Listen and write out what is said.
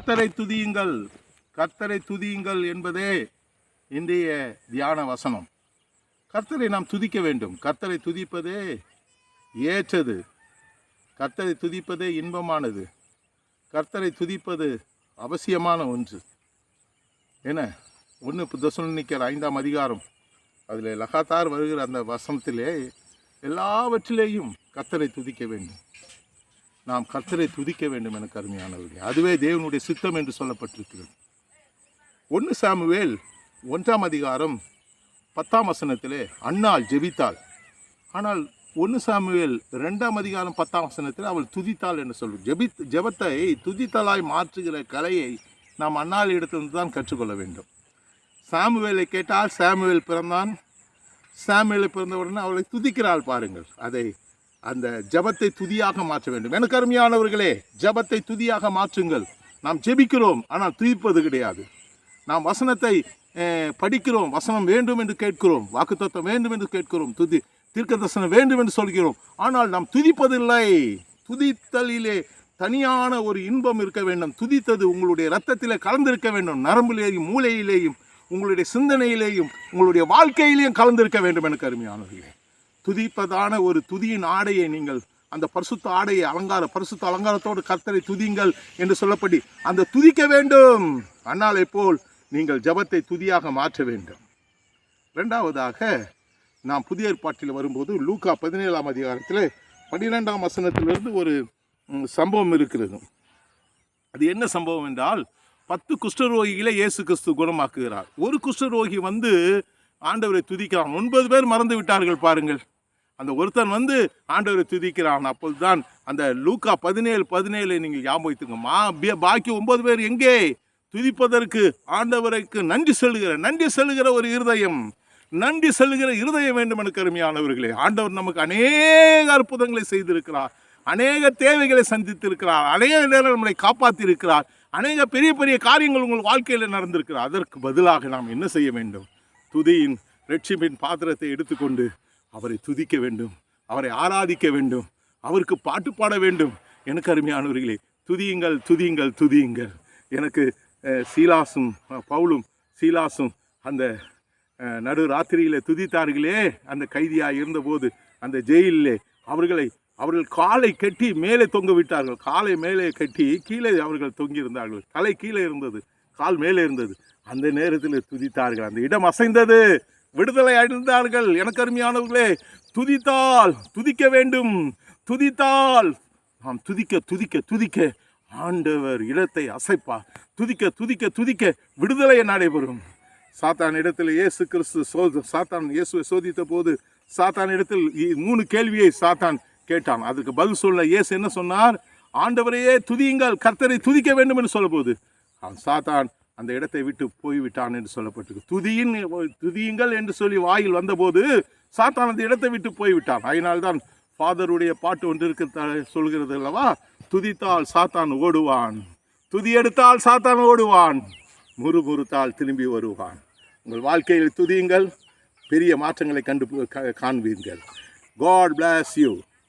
கர்த்தரை துதியுங்கள். கர்த்தரை துதியுங்கள் என்பதே இன்றைய தியான வசனம். கர்த்தரை நாம் துதிக்க வேண்டும். கர்த்தரை துதிப்பதே ஏற்றது. கர்த்தரை துதிப்பதே இன்பமானது. கர்த்தரை துதிப்பது அவசியமான ஒன்று. என்ன? ஒன்று புத்தசுனிக்கர் ஐந்தாம் அதிகாரம். அதில் லகாத்தார் வருகிற அந்த வசனத்திலே எல்லாவற்றிலேயும் கர்த்தரை துதிக்க வேண்டும். நாம் கர்த்தரை துதிக்க வேண்டும் என கருமையானவர்களே அதுவே தேவனுடைய சித்தம் என்று சொல்லப்பட்டிருக்கிறது. ஒன்று சாமுவேல் ஒன்றாம் அதிகாரம் பத்தாம் வசனத்திலே அன்னாள் ஜெபித்தாள். ஆனால் ஒன்று சாமுவேல் ரெண்டாம் அதிகாரம் பத்தாம் வசனத்தில் அவள் துதித்தாள் என்று சொல்லும் ஜெபித் ஜெபத்தை துதித்தலாய் மாற்றுகிற கலையை நாம் அண்ணாள் இடத்திலிருந்து தான் கற்றுக்கொள்ள வேண்டும். சாமுவேலை கேட்டால் சாமுவேல் பிறந்தான். சாமுவேலை பிறந்தவுடனே அவளை துதிக்கிறாள் பாருங்கள். அதை அந்த ஜெபத்தை துதியாக மாற்ற வேண்டும். எனக்கு அருமையானவர்களே ஜெபத்தை துதியாக மாற்றுங்கள். நாம் ஜெபிக்கிறோம் ஆனால் துதிப்பது கிடையாது. நாம் வசனத்தை படிக்கிறோம் வசனம் வேண்டும் என்று கேட்கிறோம் வாக்குத்தத்தம் வேண்டும் என்று கேட்கிறோம் துதி தீர்க்க தரிசனம் வேண்டும் என்று சொல்கிறோம். ஆனால் நாம் துதிப்பதில்லை. துதித்தலிலே தனியான ஒரு இன்பம் இருக்க வேண்டும். துதித்தது உங்களுடைய ரத்தத்திலே கலந்திருக்க வேண்டும். நரம்பிலேயும் மூளையிலேயும் உங்களுடைய சிந்தனையிலேயும் உங்களுடைய வாழ்க்கையிலேயும் கலந்திருக்க வேண்டும் எனக்கு அருமையானவர்களே. துதிப்பதான ஒரு துதியின் ஆடையை நீங்கள் அந்த பரிசுத்த ஆடையை அலங்கார பரிசுத்த அலங்காரத்தோடு கர்த்தரை துதிங்கள் என்று சொல்லப்படி அந்த துதிக்க வேண்டும். அண்ணாலை போல் நீங்கள் ஜெபத்தை துதியாக மாற்ற வேண்டும். ரெண்டாவதாக நாம் புதிய ஏற்பாட்டில் வரும்போது லூக்கா பதினேழாம் அதிகாரத்தில் பன்னிரெண்டாம் வசனத்திலிருந்து ஒரு சம்பவம் இருக்கிறது. அது என்ன சம்பவம் என்றால் பத்து குஷ்டரோகிகளை இயேசு கிறிஸ்து குணமாக்குகிறார். ஒரு குஷ்டரோகி வந்து ஆண்டவரை துதிக்கிறான். ஒன்பது பேர் மறந்து விட்டார்கள் பாருங்கள். அந்த ஒருத்தன் வந்து ஆண்டவரை துதிக்கிறான். அப்போதுதான் அந்த லூக்கா பதினேழு பதினேழு நீங்கள் ஞாபகம் மா பாக்கி ஒன்பது பேர் எங்கே? துதிப்பதற்கு ஆண்டவருக்கு நன்றி செல்லுகிற நன்றி செல்லுகிற ஒரு இருதயம். நன்றி செல்லுகிற இருதயம் வேண்டும் எனக்கு அருமையானவர்களே ஆண்டவர் நமக்கு அநேக அற்புதங்களை செய்திருக்கிறார். அநேக தேவைகளை சந்தித்திருக்கிறார். அநேக நேரம் நம்மளை காப்பாற்றியிருக்கிறார் அநேக பெரிய பெரிய காரியங்கள் உங்கள் வாழ்க்கையில் நடந்திருக்கிறார். அதற்கு பதிலாக நாம் என்ன செய்ய வேண்டும்? துதியின் ரட்சிப்பின் பாத்திரத்தை எடுத்துக்கொண்டு அவரை துதிக்க வேண்டும் அவரை ஆராதிக்க வேண்டும் அவருக்கு பாட்டு பாட வேண்டும். எனக்கு அருமையானவர்களே துதியுங்கள் துதியுங்கள் துதியுங்கள். எனக்கு சீலாசும் பவுலும் சீலாசும் அந்த நடு ராத்திரியில் துதித்தார்களே அந்த கைதியாக இருந்தபோது அந்த ஜெயிலிலே அவர்களை அவர்கள் காலை கட்டி மேலே தொங்க விட்டார்கள். காலை மேலே கட்டி கீழே அவர்கள் தொங்கியிருந்தார்கள். தலை கீழே இருந்தது. கால் மேலே இருந்தது. அந்த நேரத்தில் துதித்தார்கள். அந்த இடம் அசைந்தது. விடுதலை அடைந்தார்கள். எனக்கு அருமையானவர்களே துதித்தால் துதிக்க வேண்டும். துதித்தால் நாம் துதிக்க துதிக்க துதிக்க ஆண்டவர் இடத்தை அசைப்பார். துதிக்க துதிக்க துதிக்க விடுதலை நடைபெறும் சாத்தான் இடத்தில் இயேசு கிறிஸ்து சோ சாத்தான் இயேசுவை சோதித்த போது சாத்தான் இடத்தில் இ- மூணு கேள்வியை சாத்தான் கேட்டான். அதுக்கு பதில் சொல்ல இயேசு என்ன சொன்னார்? ஆண்டவரையே துதியுங்கள். கர்த்தரை துதிக்க வேண்டும் என்று சொல்ல போது அவன் சாத்தான் அந்த இடத்தை விட்டு போய்விட்டான் என்று சொல்லப்பட்டிருக்கு. துதியின் துதியுங்கள் என்று சொல்லி வாயில் வந்தபோது சாத்தான் அந்த இடத்தை விட்டு போய்விட்டான். அதனால்தான் ஃபாதருடைய பாட்டு ஒன்று இருக்க சொல்கிறது அல்லவா? துதித்தால் சாத்தான் ஓடுவான். துதி எடுத்தால் சாத்தான் ஓடுவான். முறுமுறுத்தால் திரும்பி வருவான். உங்கள் வாழ்க்கையில் துதியுங்கள். பெரிய மாற்றங்களை கண்டு கா- காண்பீர்கள். God plus you